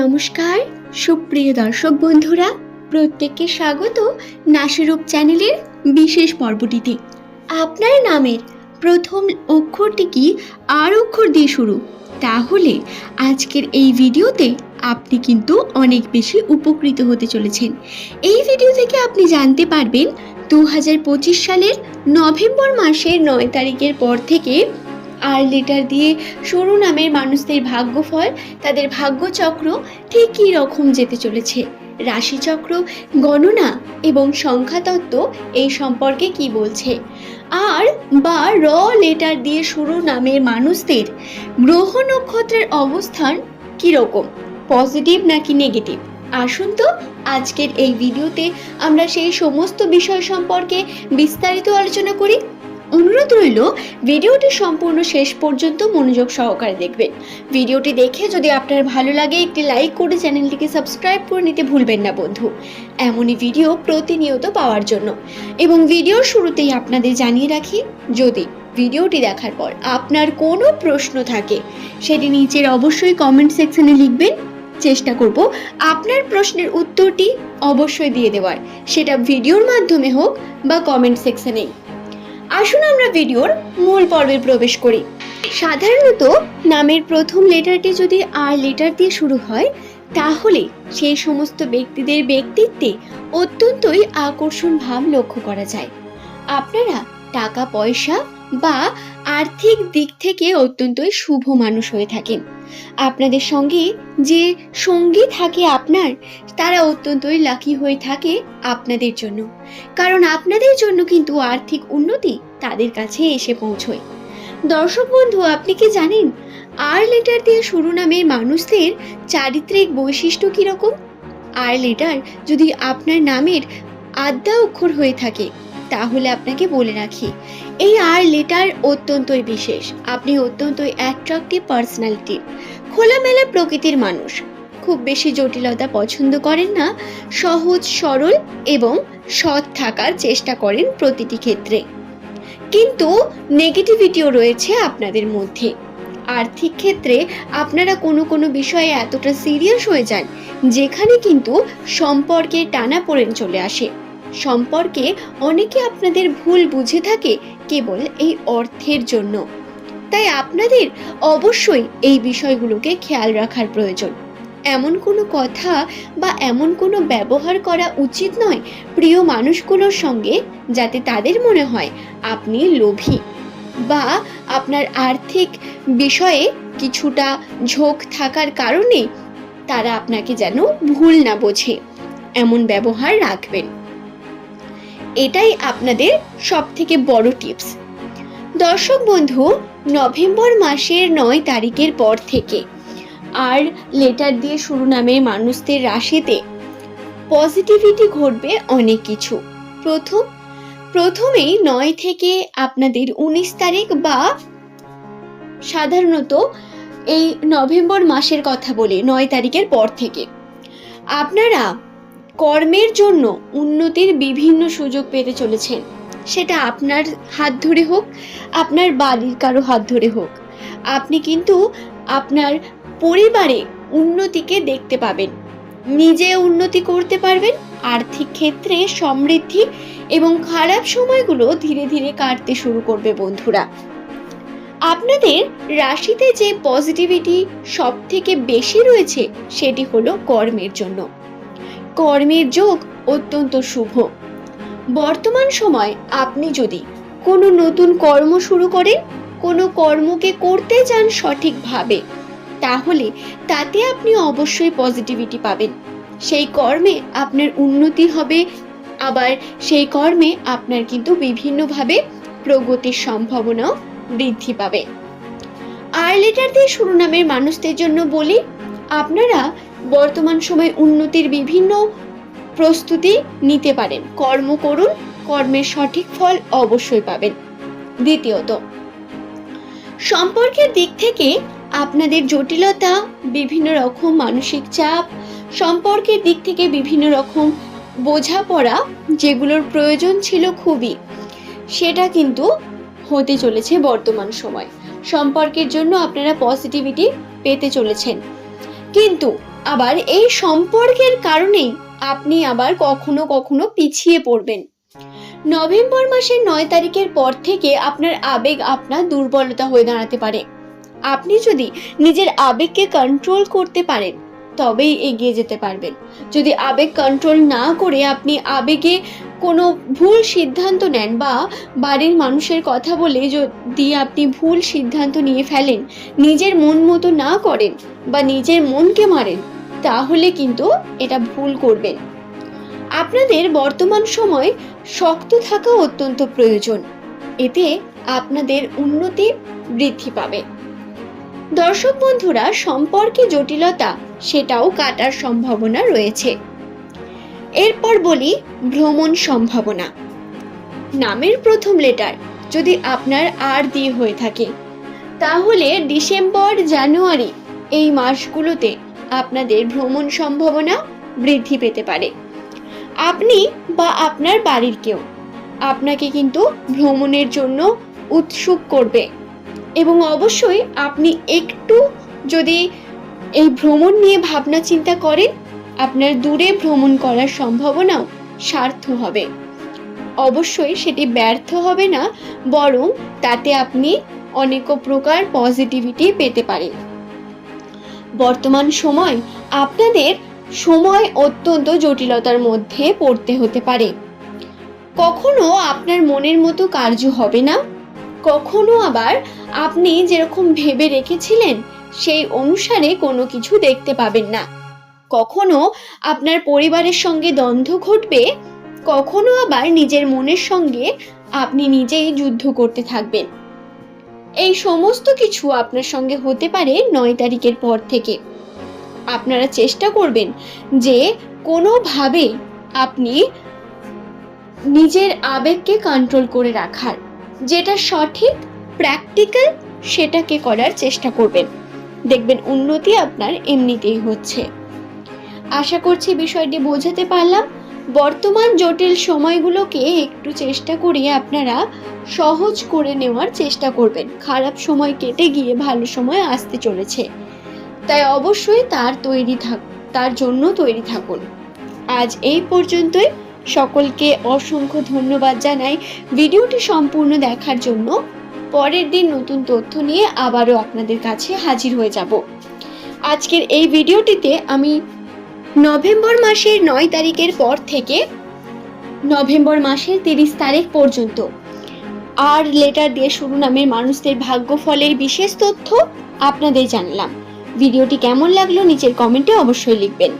নমস্কার, সুপ্রিয় দর্শক বন্ধুরা, প্রত্যেককে স্বাগত নাসিরূপ চ্যানেলের বিশেষ পর্বটিতে। আপনার নামের প্রথম অক্ষরটি কি আর অক্ষর দিয়ে শুরু? তাহলে আজকের এই ভিডিওতে আপনি কিন্তু অনেক বেশি উপকৃত হতে চলেছেন। এই ভিডিও থেকে আপনি জানতে পারবেন দু হাজার পঁচিশ সালের নভেম্বর মাসের নয় তারিখের পর থেকে আর লেটার দিয়ে শুরু নামের মানুষদের ভাগ্যফল, তাদের ভাগ্যচক্র ঠিক কী রকম যেতে চলেছে। রাশিচক্র, গণনা এবং সংখ্যাতত্ত্ব এই সম্পর্কে কি বলছে? আর বা র লেটার দিয়ে শুরু নামের মানুষদের গ্রহ নক্ষত্রের অবস্থান কীরকম পজিটিভ নাকি নেগেটিভ আসুন তো আজকের এই ভিডিওতে আমরা সেই সমস্ত বিষয় সম্পর্কে বিস্তারিত আলোচনা করি। অনুরোধ রইল, ভিডিওটি সম্পূর্ণ শেষ পর্যন্ত মনোযোগ সহকারে দেখবেন। ভিডিওটি দেখে যদি আপনার ভালো লাগে, একটি লাইক করে চ্যানেলটিকে সাবস্ক্রাইব করে নিতে ভুলবেন না বন্ধু। এমনই ভিডিও প্রতিনিয়ত পাওয়ার জন্য। এবং ভিডিওর শুরুতেই আপনাদের জানিয়ে রাখি, যদি ভিডিওটি দেখার পর আপনার কোনো প্রশ্ন থাকে, সেটি নিচের অবশ্যই কমেন্ট সেকশনে লিখবেন। চেষ্টা করব আপনার প্রশ্নের উত্তরটি অবশ্যই দিয়ে দেওয়ার। সেটা ভিডিওর মাধ্যমে হোক বা কমেন্ট সেকশনেই আসুন আমরা ভিডিওর মূল পর্বে প্রবেশ করি। সাধারণত নামের প্রথম লেটারটি যদি আর লেটার দিয়ে শুরু হয়, তাহলে সেই সমস্ত ব্যক্তিদের ব্যক্তিত্বে অত্যন্তই আকর্ষণ ভাব লক্ষ্য করা যায়। আপনারা টাকা, পয়সা বা আর্থিক দিক থেকে অত্যন্তই শুভ মানুষ হয়ে থাকেন। আপনাদের সঙ্গে যে সঙ্গী থাকে আপনার, তারা অত্যন্তই লাকি হয়ে থাকে আপনাদের জন্য। কারণ আপনাদের জন্য কিন্তু আর্থিক উন্নতি তাদের কাছে এসে পৌঁছয়। দর্শক বন্ধু, আপনি কি জানেন, আর লেটার দিয়ে শুরু নামের মানুষদের চারিত্রিক বৈশিষ্ট্য কীরকম আর লেটার যদি আপনার নামের আদ্যা অক্ষর হয়ে থাকে তাহলে আপনাকে বলে রাখি, এই আর লেটার অত্যন্তই বিশেষ। আপনি অত্যন্তই অ্যাট্রাক্টিভ পার্সোনালিটি খোলামেলা প্রকৃতির মানুষ। খুব বেশি জটিলতা পছন্দ করেন না, সহজ, সরল এবং সৎ থাকার চেষ্টা করেন প্রতিটি ক্ষেত্রে। কিন্তু নেগেটিভিটিও রয়েছে আপনাদের মধ্যে। আর্থিক ক্ষেত্রে আপনারা কোনো কোনো বিষয়ে এতটা সিরিয়াস হয়ে যান, যেখানে কিন্তু সম্পর্কে টানাপোড়েন চলে আসে। সম্পর্কে অনেকে আপনাদের ভুল বুঝে থাকে কেবল এই অর্থের জন্য। তাই আপনাদের অবশ্যই এই বিষয়গুলোকে খেয়াল রাখার প্রয়োজন। এমন কোনো কথা বা এমন কোনো ব্যবহার করা উচিত নয় প্রিয় মানুষগুলোর সঙ্গে যাতে তাদের মনে হয় আপনি লোভী বা আপনার আর্থিক বিষয়ে কিছুটা ঝোঁক থাকার কারণে তারা আপনাকে যেন ভুল না বোঝে। এমন ব্যবহার রাখবেন। এটাই আপনাদের সব থেকে বড় টিপস। দর্শক বন্ধু, নভেম্বর মাসের নয় তারিখের পর থেকে আর লেটার দিয়ে শুরু নামের মানুষদের রাশিতে পজিটিভিটি ঘটবে অনেক কিছু। প্রথম, প্রথমেই নয় থেকে আপনাদের উনিশ তারিখ বা সাধারণত এই নভেম্বর মাসের কথা বলে, নয় তারিখের পর থেকে। আপনারা কর্মের জন্য উন্নতির বিভিন্ন সুযোগ পেতে চলেছেন। সেটা আপনার হাত ধরে হোক, আপনার বাড়ির কারও হাত ধরে হোক। আপনি কিন্তু আপনার পরিবারে উন্নতিকে দেখতে পাবেন। নিজে উন্নতি করতে পারবেন, আর্থিক ক্ষেত্রে সমৃদ্ধি এবং খারাপ সময়গুলো ধীরে ধীরে কাটতে শুরু করবে বন্ধুরা। আপনাদের রাশিতে যে পজিটিভিটি সব থেকে বেশি রয়েছে, সেটি হলো কর্মের জন্য। কর্মের যোগ অত্যন্ত শুভ। বর্তমান সময় আপনি যদি কোনো নতুন কর্ম শুরু করেন, কোনো কর্মকে করতে চান সঠিকভাবে, তাহলে তাতে আপনি অবশ্যই পজিটিভিটি পাবেন। সেই কর্মে আপনার উন্নতি হবে, আবার সেই কর্মে আপনার কিন্তু বিভিন্নভাবে প্রগতির সম্ভাবনাও বৃদ্ধি পাবে। আর লেটার দিয়ে শুরু নামের মানুষদের জন্য বলি, আপনারা বর্তমান সময়ে উন্নতির বিভিন্ন প্রস্তুতি নিতে পারেন। কর্ম করুন, কর্মের সঠিক ফল অবশ্যই পাবেন। দ্বিতীয়ত, সম্পর্কের দিক থেকে আপনাদের জটিলতা, বিভিন্ন রকম মানসিক চাপ, সম্পর্কের দিক থেকে বিভিন্ন রকম বোঝাপড়া যেগুলোর প্রয়োজন ছিল খুবই, সেটা কিন্তু হতে চলেছে বর্তমান সময়। সম্পর্কের জন্য আপনারা পজিটিভিটি পেতে চলেছেন। কিন্তু আবার এই সম্পর্কের কারণেই আপনি আবার কখনো কখনো পিছিয়ে পড়বেন। নভেম্বর মাসের নয় তারিখের পর থেকে আপনার আবেগ আপনার দুর্বলতা হয়ে দাঁড়াতে পারে। আপনি যদি নিজের আবেগকে কন্ট্রোল করতে পারেন, তবেই এগিয়ে যেতে পারবেন। যদি আবেগ কন্ট্রোল না করে আপনি আবেগে কোনো ভুল সিদ্ধান্ত নেন বা বাড়ির মানুষের কথা বলে যদি আপনি ভুল সিদ্ধান্ত নিয়ে ফেলেন, নিজের মন মতো না করেন বা নিজের মনকে মারেন, তাহলে কিন্তু এটা ভুল করবেন। আপনাদের বর্তমান সময় শক্ত থাকা অত্যন্ত প্রয়োজন। এতে আপনাদের উন্নতি বৃদ্ধি পাবে। দর্শক বন্ধুরা, সম্পর্কে জটিলতা, সেটাও কাটার সম্ভাবনা রয়েছে। এরপর বলি ভ্রমণ সম্ভাবনা। নামের প্রথম লেটার যদি আপনার আর দিয়ে হয়ে থাকে, তাহলে ডিসেম্বর, জানুয়ারি এই মাসগুলোতে আপনাদের ভ্রমণ সম্ভাবনা বৃদ্ধি পেতে পারে। আপনি বা আপনার বাড়ির কেউ আপনাকে কিন্তু ভ্রমণের জন্য উৎসুক করবে এবং অবশ্যই আপনি একটু যদি এই ভ্রমণ নিয়ে ভাবনা চিন্তা করেন আপনার দূরে ভ্রমণ করার সম্ভাবনাও সার্থ হবে। অবশ্যই সেটি ব্যর্থ হবে না, বরং তাতে আপনি অনেক প্রকার পজিটিভিটি পেতে পারেন। বর্তমান সময় আপনাদের সময় অত্যন্ত জটিলতার মধ্যে পড়তে হতে পারে। কখনো আপনার মনের মতো কার্য হবে না, কখনো আবার আপনি যেরকম ভেবে রেখেছিলেন, সেই অনুসারে কোনো কিছু দেখতে পাবেন না। কখনো আপনার পরিবারের সঙ্গে দ্বন্দ্ব ঘটবে? কখনো আবার নিজের মনের সঙ্গে আপনি নিজেই যুদ্ধ করতে থাকবেন। এই সমস্ত কিছু আপনার সঙ্গে হতে পারে নয় তারিখের পর থেকে। আপনারা চেষ্টা করবেন যে কোনোভাবে আপনি নিজের আবেগকে কন্ট্রোল করে রাখার। যেটা সঠিক প্র্যাকটিক্যাল সেটাকে করার চেষ্টা করবেন। দেখবেন উন্নতি আপনার এমনিতেই হচ্ছে। আশা করছি বিষয়টি বোঝাতে পারলাম। বর্তমান জটিল সময়গুলোকে একটু চেষ্টা করে আপনারা সহজ করে নেওয়ার চেষ্টা করবেন। খারাপ সময় কেটে গিয়ে ভালো সময় আসতে চলেছে। তাই অবশ্যই তার তৈরি থাক, তার জন্য তৈরি থাকুন। আজ এই পর্যন্তই। সকলকে অসংখ্য ধন্যবাদ জানাই। ভিডিওটি সম্পূর্ণ দেখার জন্য পরের দিন নতুন তথ্য নিয়ে আবারও আপনাদের কাছে হাজির হয়ে যাব। আজকের এই ভিডিওটিতে আমি নভেম্বর মাসের নয় তারিখের পর থেকে নভেম্বর মাসের তিরিশ তারিখ পর্যন্ত। আর লেটার দিয়ে শুরু নামের মানুষদের ভাগ্যফলের বিশেষ তথ্য আপনাদের জানলাম। ভিডিওটি কেমন লাগল নিচের কমেন্টে অবশ্যই লিখবেন।